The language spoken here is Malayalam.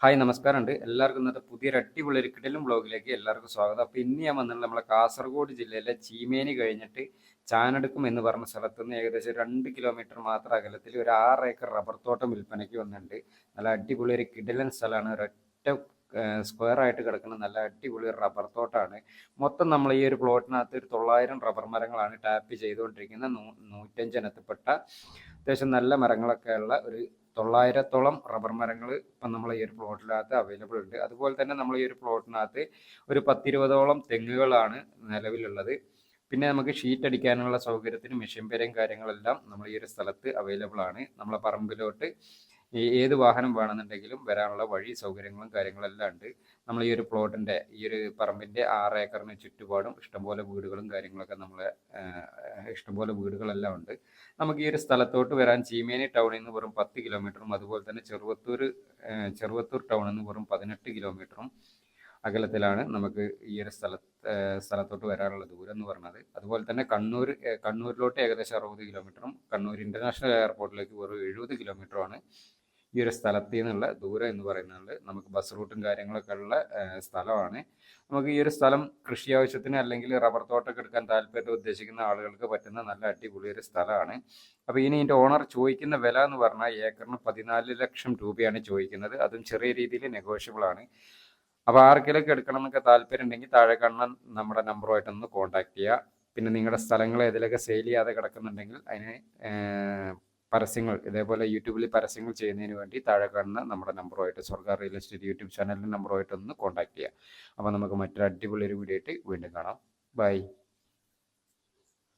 ഹായ് നമസ്കാരം ഉണ്ട് എല്ലാവർക്കും ഇന്നത്തെ പുതിയൊരു അടിപൊളി ഒരു കിടലും ബ്ലോഗിലേക്ക് എല്ലാവർക്കും സ്വാഗതം. അപ്പോൾ ഇന്ന് ഞാൻ വന്നത് നമ്മളെ കാസർഗോഡ് ജില്ലയിലെ ചീമേനി കഴിഞ്ഞിട്ട് ചാനടുക്കും എന്ന് പറഞ്ഞ സ്ഥലത്ത് നിന്ന് ഏകദേശം രണ്ട് കിലോമീറ്റർ മാത്രം അകലത്തിൽ ഒരു ആറ് ഏക്കർ റബ്ബർ തോട്ടം വിൽപ്പനയ്ക്ക് വന്നിട്ടുണ്ട്. നല്ല അടിപൊളി ഒരു കിടലൻ സ്ഥലമാണ്. ഒരൊറ്റ സ്ക്വയർ ആയിട്ട് കിടക്കുന്ന നല്ല അടിപൊളി റബ്ബർ തോട്ടമാണ് മൊത്തം നമ്മൾ ഈ ഒരു പ്ലോട്ടിനകത്ത് ഒരു തൊള്ളായിരം റബ്ബർ മരങ്ങളാണ് ടാപ്പ് ചെയ്തുകൊണ്ടിരിക്കുന്ന നൂ നൂറ്റഞ്ചിനത്തിൽപ്പെട്ട അത്യാവശ്യം നല്ല മരങ്ങളൊക്കെ ഉള്ള ഒരു തൊള്ളായിരത്തോളം റബ്ബർ മരങ്ങൾ ഇപ്പം നമ്മൾ ഈ ഒരു പ്ലോട്ടിനകത്ത് അവൈലബിൾ ഉണ്ട്. അതുപോലെ തന്നെ നമ്മൾ ഈ ഒരു പ്ലോട്ടിനകത്ത് ഒരു പത്തിരുപതോളം തെങ്ങുകളാണ് നിലവിലുള്ളത്. പിന്നെ നമുക്ക് ഷീറ്റ് അടിക്കാനുള്ള സൗകര്യത്തിന് മെഷീൻ പേരയും കാര്യങ്ങളെല്ലാം നമ്മൾ ഈ ഒരു സ്ഥലത്ത് അവൈലബിൾ ആണ്. നമ്മളെ പറമ്പിലോട്ട് ഏത് വാഹനം വേണമെന്നുണ്ടെങ്കിലും വരാനുള്ള വഴി സൗകര്യങ്ങളും കാര്യങ്ങളും എല്ലാം ഉണ്ട്. നമ്മൾ ഈ ഒരു പ്ലോട്ടിന്റെ ഈ ഒരു പറമ്പിന്റെ ആറ് ഏക്കറിന് ചുറ്റുപാടും ഇഷ്ടംപോലെ വീടുകളും കാര്യങ്ങളൊക്കെ നമ്മളെ ഇഷ്ടംപോലെ വീടുകളെല്ലാം ഉണ്ട്. നമുക്ക് ഈ ഒരു സ്ഥലത്തോട്ട് വരാൻ ചീമേനി ടൗണിൽ നിന്ന് വെറും പത്ത് കിലോമീറ്ററും അതുപോലെ തന്നെ ചെറുവത്തൂർ ചെറുവത്തൂർ ടൗണിൽ നിന്ന് വെറും പതിനെട്ട് കിലോമീറ്ററും അകലത്തിലാണ് നമുക്ക് ഈ ഒരു സ്ഥല സ്ഥലത്തോട്ട് വരാനുള്ള ദൂരം എന്ന് പറഞ്ഞത്. അതുപോലെ തന്നെ കണ്ണൂർ കണ്ണൂരിലോട്ട് ഏകദേശം അറുപത് കിലോമീറ്ററും കണ്ണൂർ ഇന്റർനാഷണൽ എയർപോർട്ടിലേക്ക് വെറും എഴുപത് കിലോമീറ്ററുമാണ് ഈ ഒരു സ്ഥലത്ത് നിന്നുള്ള ദൂരം എന്ന് പറയുന്നത് നമുക്ക് ബസ് റൂട്ടും കാര്യങ്ങളൊക്കെ ഉള്ള സ്ഥലമാണ്. നമുക്ക് ഈ ഒരു സ്ഥലം കൃഷി ആവശ്യത്തിന് അല്ലെങ്കിൽ റബ്ബർ തോട്ടമൊക്കെ എടുക്കാൻ താല്പര്യം ഉദ്ദേശിക്കുന്ന ആളുകൾക്ക് പറ്റുന്ന നല്ല അടിപൊളി ഒരു സ്ഥലമാണ്. അപ്പോൾ ഇനി ഇതിന്റെ ഓണർ ചോദിക്കുന്ന വില എന്ന് പറഞ്ഞാൽ ഏക്കറിന് പതിനാല് ലക്ഷം രൂപയാണ് ചോദിക്കുന്നത്. അതും ചെറിയ രീതിയിൽ നെഗോഷ്യബിൾ ആണ്. അപ്പോൾ ആർക്കെങ്കിലൊക്കെ എടുക്കണം എന്നൊക്കെ താല്പര്യം ഉണ്ടെങ്കിൽ താഴെ കാണുന്ന നമ്മുടെ നമ്പറുമായിട്ടൊന്ന് കോൺടാക്ട് ചെയ്യുക. പിന്നെ നിങ്ങളുടെ സ്ഥലങ്ങൾ ഏതിലൊക്കെ സെയിൽ ചെയ്യാതെ കിടക്കുന്നുണ്ടെങ്കിൽ അതിന് പരസ്യങ്ങൾ ഇതേപോലെ യൂട്യൂബിൽ പരസ്യങ്ങൾ ചെയ്യുന്നതിന് വേണ്ടി താഴെ കാണുന്ന നമ്മുടെ നമ്പറുമായിട്ട് സ്വർഗ റിയൽ എസ്റ്റേറ്റ് യൂട്യൂബ് ചാനലിന്റെ നമ്പറുമായിട്ടൊന്ന് കോൺടാക്ട് ചെയ്യുക അപ്പോൾ നമുക്ക് മറ്റൊരു അടിപൊളി ഒരു വീഡിയോ ആയിട്ട് വീണ്ടും കാണാം. ബൈ